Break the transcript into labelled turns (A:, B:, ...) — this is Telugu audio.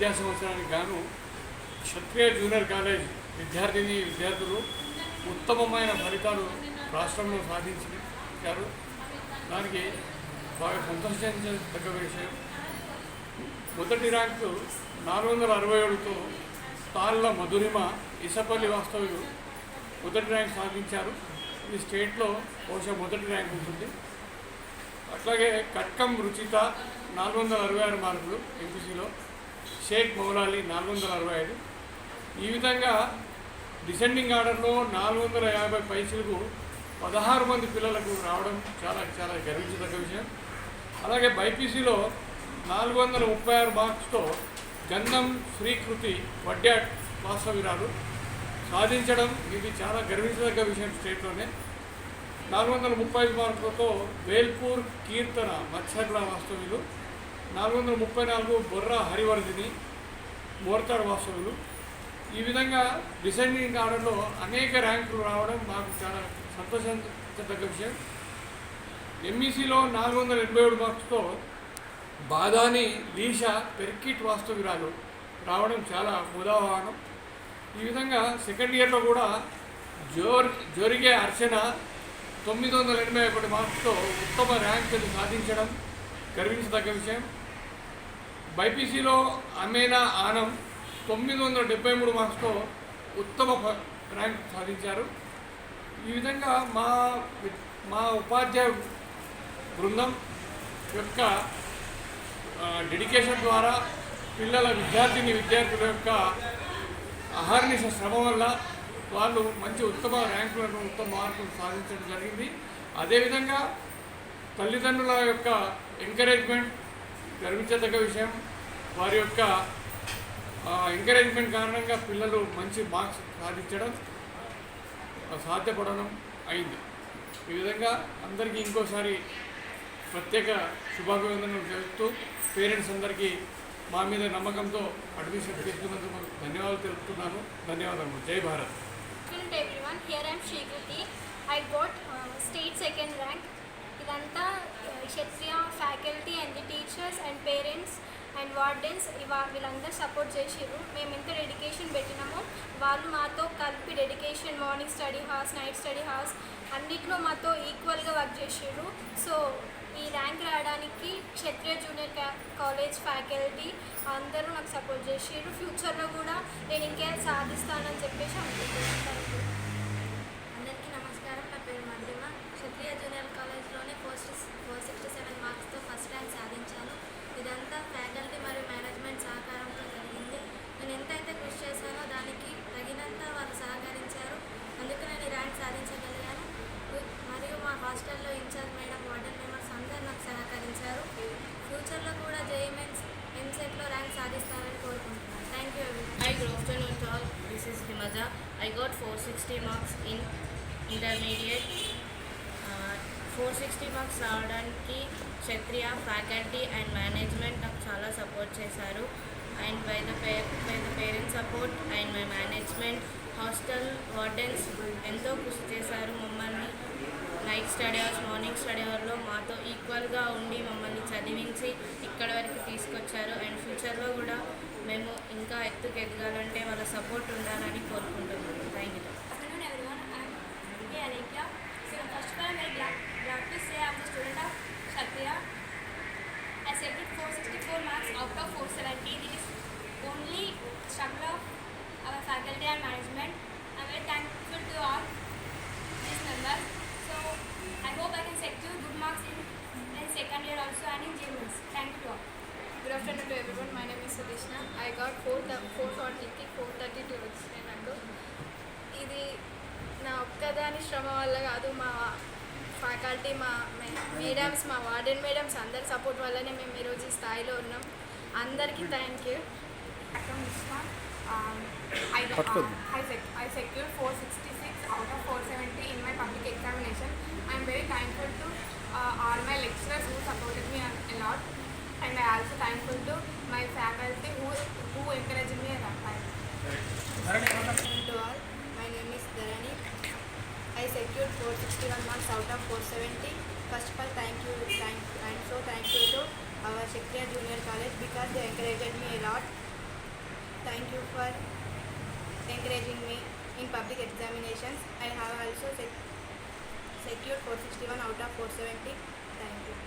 A: విద్యా సంవత్సరానికి గాను క్షత్రియ జూనియర్ కాలేజ్ విద్యార్థిని విద్యార్థులు ఉత్తమమైన ఫలితాలు రాష్ట్రంలో సాధించారు దానికి బాగా సంతోషించదగ్గ విషయం మొదటి ర్యాంకు నాలుగు వందల అరవై ఏడుతో తాళ్ళ మధురిమ ఇసపల్లి వాస్తవ్యులు మొదటి ర్యాంక్ సాధించారు ఈ స్టేట్లో బహుశా మొదటి ర్యాంక్ ఉంటుంది అట్లాగే కట్కం రుచిత నాలుగు వందల అరవై ఆరు మార్కులు ఎంపీసీలో షేక్ మౌలాలి నాలుగు వందల అరవై ఐదు ఈ విధంగా డిసెండింగ్ ఆర్డర్లో నాలుగు వందల యాభై పైసలకు పదహారు మంది పిల్లలకు రావడం చాలా చాలా గర్వించదగ్గ విషయం అలాగే బైపీసీలో నాలుగు వందల ముప్పై ఆరు మార్క్స్తో గంధం శ్రీకృతి వడ్డ్యాట్ వాస్తవిరాలు సాధించడం ఇది చాలా గర్వించదగ్గ విషయం స్టేట్లోనే నాలుగు వందల ముప్పై ఐదు మార్కులతో వేల్పూర్ కీర్తన మత్స్యగ్ర వాస్తవ్యులు నాలుగు వందల ముప్పై నాలుగు బొర్రా హరివర్ధిని మోర్తార్ వాసవులు ఈ విధంగా డిసెండింగ్ ఆర్డర్లో అనేక ర్యాంకులు రావడం మాకు చాలా సంతోషించదగ్గ విషయం ఎంఈసీలో e నాలుగు వందల ఎనభై ఏడు మార్క్స్తో బాదాని లీషా పెర్కిట్ వాస్తవిరాలు రావడం చాలా ఉదాహరణం ఈ విధంగా సెకండ్ ఇయర్లో కూడా జోర్ జోరిగే అర్చన తొమ్మిది వందల ఎనభై ఒకటి మార్క్స్తో ఉత్తమ ర్యాంకులు సాధించడం గర్వించదగ్గ విషయం బైపీసీలో అమేనా ఆనం తొమ్మిది వందల డెబ్బై మూడు మార్క్స్తో ఉత్తమ ర్యాంక్ సాధించారు ఈ విధంగా మా మా ఉపాధ్యాయ బృందం యొక్క డెడికేషన్ ద్వారా పిల్లల విద్యార్థిని విద్యార్థుల యొక్క అహర్నిశ శ్రమ వల్ల వాళ్ళు మంచి ఉత్తమ ర్యాంకులను ఉత్తమ మార్కులు సాధించడం జరిగింది అదేవిధంగా తల్లిదండ్రుల యొక్క ఎంకరేజ్మెంట్ గర్వించదగ్గ విషయం వారి యొక్క ఎంకరేజ్మెంట్ కారణంగా పిల్లలు మంచి మార్క్స్ సాధించడం సాధ్యపడడం అయింది ఈ విధంగా అందరికీ ఇంకోసారి ప్రత్యేక శుభాభివందనలు చెబుతూ పేరెంట్స్ అందరికీ మా మీద నమ్మకంతో అడ్మిషన్ తీసుకున్నందుకు ధన్యవాదాలు తెలుపుతున్నాను ధన్యవాదాలు జై Bharat
B: Kshatriya faculty and the teachers and parents and wardens ఇవా వీళ్ళందరూ సపోర్ట్ చేసారు మేము ఎంత డెడికేషన్ పెట్టినామో వాళ్ళు మాతో కలిపి dedication morning study hours night study hours అన్నిట్లో మాతో ఈక్వల్గా వర్క్ చేసారు సో ఈ ర్యాంక్ రావడానికి క్షత్రియ జూనియర్ కాలేజ్ ఫ్యాకల్టీ అందరూ నాకు సపోర్ట్ చేసారు ఫ్యూచర్లో కూడా నేను ఇంకేం సాధిస్తానని
C: చెప్పి సాధిస్తారని కోరుకుంటున్నాను thank you
D: hi good afternoon to all this is Himaja I got four sixty marks in intermediate four sixty marks రావడానికి క్షత్రియ ఫ్యాకల్టీ అండ్ మేనేజ్మెంట్ నాకు చాలా సపోర్ట్ చేశారు and by the pay by the parents support and my management hostel wardens ఎంతో కృషి చేశారు మమ్మల్ని night study hours morning study అవర్లో మాతో ఈక్వల్గా ఉండి మమ్మల్ని చదివించి ఇక్కడ వరకు తీసుకొచ్చారు అండ్ ఫ్యూచర్లో కూడా మేము ఇంకా ఎత్తుకు ఎదగాలంటే వాళ్ళ సపోర్ట్ ఉండాలని కోరుకుంటున్నాము థ్యాంక్ యూ
E: ఇది నా ఒక్కదాని శ్రమ వల్ల కాదు మా ఫ్యాకల్టీ మా మేడమ్స్ మా వార్డెన్ మేడమ్స్ అందరి సపోర్ట్ వల్లనే మేము ఈరోజు ఈ స్థాయిలో ఉన్నాం అందరికీ thank you
F: I I secure four sixty six out of four seventy in my public examination I'm very thankful to all my lecturers who supported
C: me a lot and I also thankful to my faculty who out of 470. First of all, thank you to our Kshatriya Junior College because they encouraged me a lot.
G: Thank you for encouraging me in public examinations. I have also secured 461 out of 470. Thank you.